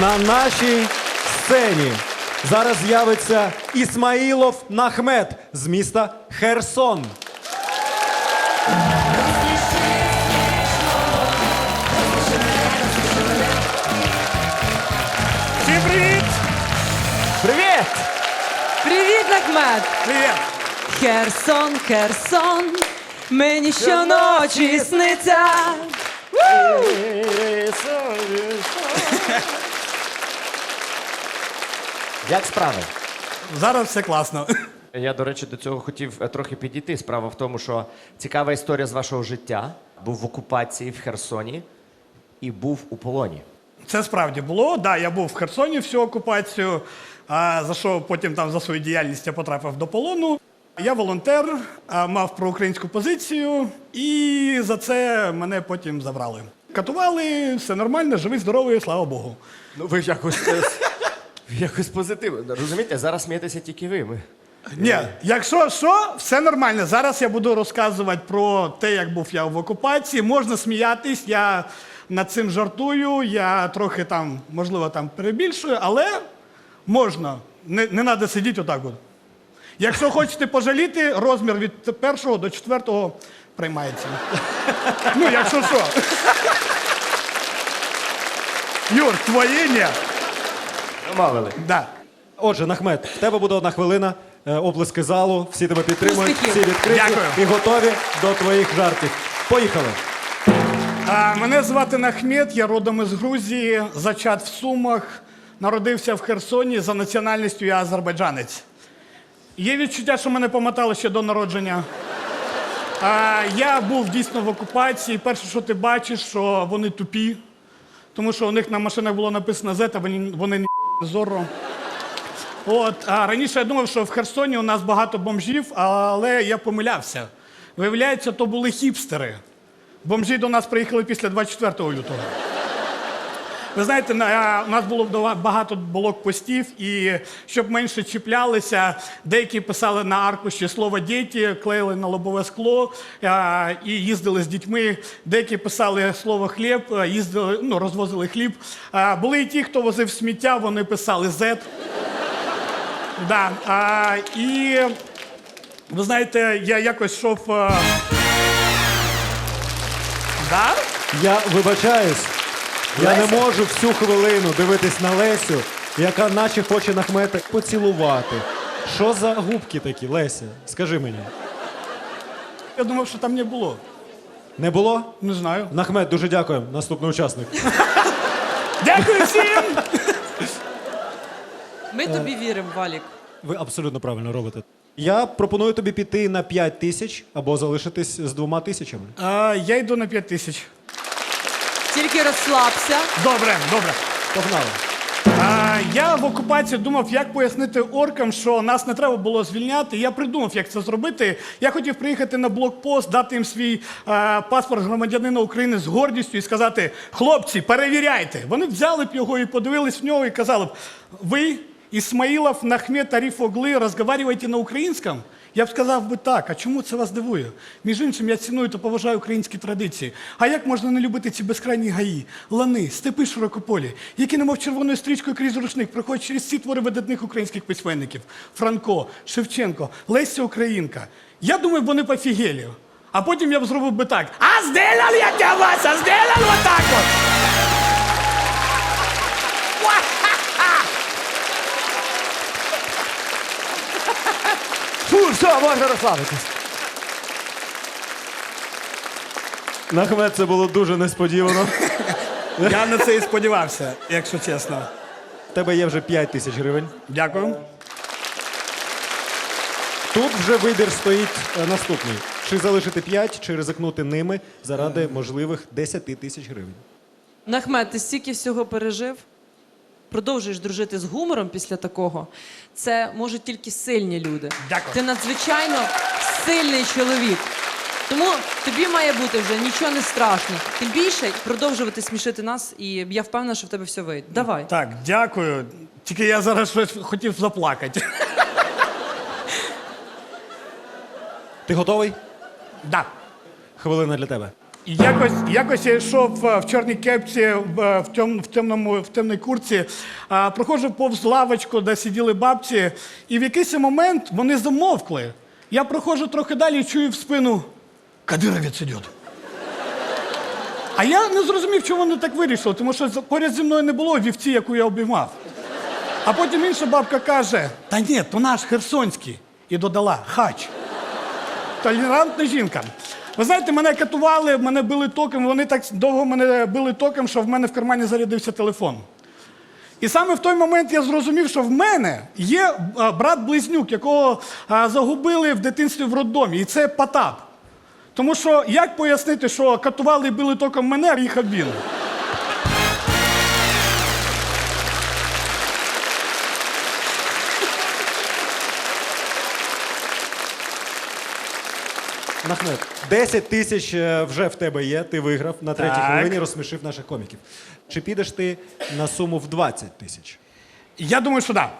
На нашій сцені зараз з'явиться Ісмаїлов Нахмет з міста Херсон. Всім привіт! Привіт! Привіт, Нахмед! Привіт! Херсон, Херсон, мені щоночі сниться. Як справи? Зараз все класно. Я, до речі, до цього хотів е, трохи підійти. Справа в тому, що цікава історія з вашого життя. Був в окупації в Херсоні і був у полоні. Це справді було. Да, я був в Херсоні всю окупацію, а, за що потім там за свою діяльність я потрапив до полону. Я волонтер, а, мав проукраїнську позицію, і за це мене потім забрали. Катували, все нормально, живий, здоровий, слава Богу. Ну ви якось е, якось позитивно. Розумієте, зараз смієтеся тільки ви. Ми. Ні, якщо що, все нормально. Зараз я буду розказувати про те, як був я в окупації. Можна сміятись, я над цим жартую, я трохи там, можливо, там перебільшую, але можна. Не, не треба сидіти отак. От. Якщо хочете пожаліти, розмір від першого до четвертого приймається. Ну, якщо що. Юр, твоє ні. Домовили. Да. Отже, Нахмет, в тебе буде одна хвилина. е, Оплески залу, всі тебе підтримують, Успіхів. всі відкриті Дякую. і готові до твоїх жартів. Поїхали! А, Мене звати Нахмет, я родом із Грузії, зачат в Сумах, народився в Херсоні, за національністю я азербайджанець. Є відчуття, що мене помотали ще до народження. А, я був дійсно в окупації. Перше, що ти бачиш, що вони тупі, тому що у них на машинах було написано Z, а вони, вони не зорро. От, а раніше я думав, що в Херсоні у нас багато бомжів, але я помилявся. Виявляється, то були хіпстери. Бомжі до нас приїхали після 24 лютого. Ви знаєте, на- у нас було багато блокпостів, і щоб менше чіплялися, деякі писали на аркуші слово діти, клеїли на лобове скло а, і їздили з дітьми. Деякі писали слово хліб, їздили, ну, розвозили хліб. Були і ті, хто возив сміття, вони писали Z. Да, а, і ви знаєте, я якось йшов. Да? Я вибачаюсь, я не можу всю хвилину дивитись на Лесю, яка наче хоче Нахмета поцілувати. Що за губки такі, Леся? Скажи мені. Я думав, що там не було. Не було? Не знаю. Нахмет, дуже дякую. Наступний учасник. Дякую всім! Ми тобі віримо, Валік. Ви абсолютно правильно робите. Я пропоную тобі піти на 5 тисяч або залишитись з двома тисячами. А, я йду на 5 тисяч. Тільки розслабся. Добре, добре. Погнали. Я в окупації думав, як пояснити оркам, що нас не треба було звільняти. Я придумав, як це зробити. Я хотів приїхати на блокпост, дати їм свій а, паспорт громадянина України з гордістю і сказати: хлопці, перевіряйте. Вони взяли б його і подивились в нього і казали б: ви, Ісмаїлов, Нахмет, Аріф Огли, розмовляєте на українському? Я б сказав би так, а чому це вас дивує? Між іншим, я ціную та поважаю українські традиції. А як можна не любити ці безкрайні гаї, лани, степи широкополі, які немов червоною стрічкою крізь рушник проходять через ці твори видатних українських письменників: Франко, Шевченко, Леся Українка. Я думаю, вони пофігелі. А потім я б зробив би так. А сделал я для вас, а сделал вот так. Все, можна розслабитись. Нахмет, це було дуже несподівано. Я на це і сподівався, якщо чесно. В тебе є вже 5 тисяч гривень. Дякую. Тут вже вибір стоїть е, наступний: чи залишити 5, чи ризикнути ними заради можливих 10 тисяч гривень. Нахмед, ти стільки всього пережив. Продовжуєш дружити з гумором після такого. Це можуть тільки сильні люди. Дякую. Ти надзвичайно сильний чоловік. Тому тобі має бути вже нічого не страшно. Тим більше продовжувати смішити нас, і я впевнена, що в тебе все вийде. Давай. Так, дякую. Тільки я зараз щось хотів заплакати. Ти готовий? Да. Хвилина для тебе. Якось, якось я йшов е, в чорній кепці, в, е, тем, в, темному, в темній курці, проходжу повз лавочку, де сиділи бабці, і в якийсь момент вони замовкли. Я проходжу трохи далі і чую в спину Кадировець іде. А я не зрозумів, чому вони так вирішили, тому що поряд зі мною не було вівці, яку я обіймав. А потім інша бабка каже: Та ні, то наш херсонський. І додала хач. Толерантна жінка. Ви знаєте, мене катували, мене били током, вони так довго мене били током, що в мене в кармані зарядився телефон. І саме в той момент я зрозумів, що в мене є брат-близнюк, якого загубили в дитинстві в роддомі, і це Потап. Тому що як пояснити, що катували і били током мене, а їхав він? Нахмет, 10 тисяч е, вже в тебе є, ти виграв на третій Так. хвилині, розсмішив наших коміків. Чи підеш ти на суму в 20 тисяч? Я думаю, що так.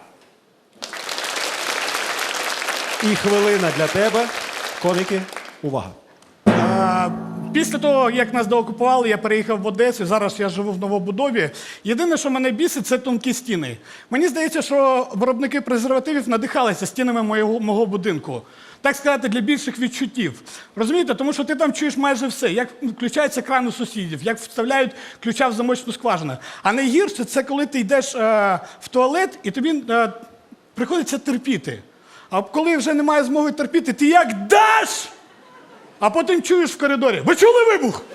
І хвилина для тебе. Коміки, увага. А, Після того, як нас доокупували, я переїхав в Одесу. Зараз я живу в новобудові. Єдине, що мене бісить, це тонкі стіни. Мені здається, що виробники презервативів надихалися стінами моєго, мого будинку. Так сказати, для більших відчуттів. Розумієте, тому що ти там чуєш майже все, як включається кран у сусідів, як вставляють ключа в замочну скважину. А найгірше це коли ти йдеш е, в туалет і тобі е, приходиться терпіти. А коли вже немає змоги терпіти, ти як даш? А потім чуєш в коридорі. Ви чули вибух? –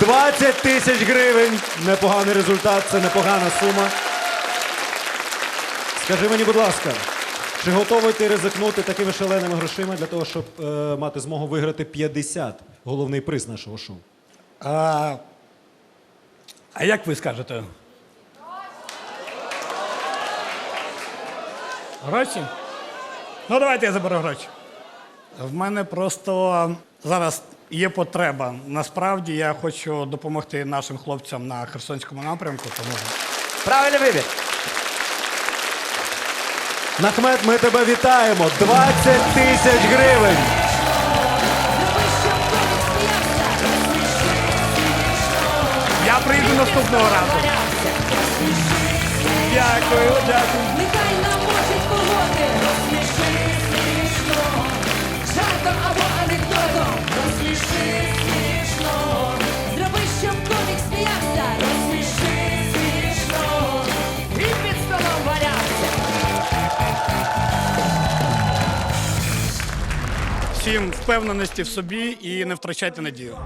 20 тисяч гривень. Непоганий результат, це непогана сума. Скажи мені, будь ласка, чи готовий ти ризикнути такими шаленими грошима для того, щоб е, мати змогу виграти 50 головний приз нашого шоу? А, а як ви скажете? Гроші? Ну, давайте я заберу гроші. В мене просто зараз є потреба. Насправді я хочу допомогти нашим хлопцям на Херсонському напрямку, тому. Правильний вибір. Нахмет, ми тебе вітаємо. 20 тисяч гривень. Я прийду наступного разу. Дякую, дякую. Нехай намочить погоди. Розсміши смішно. Жартом або анекдотом. Розсміши смішно. Зроби, щоб комік сміявся. Розсміши смішно. І під столом валявся. Всім впевненості в собі і не втрачайте надію.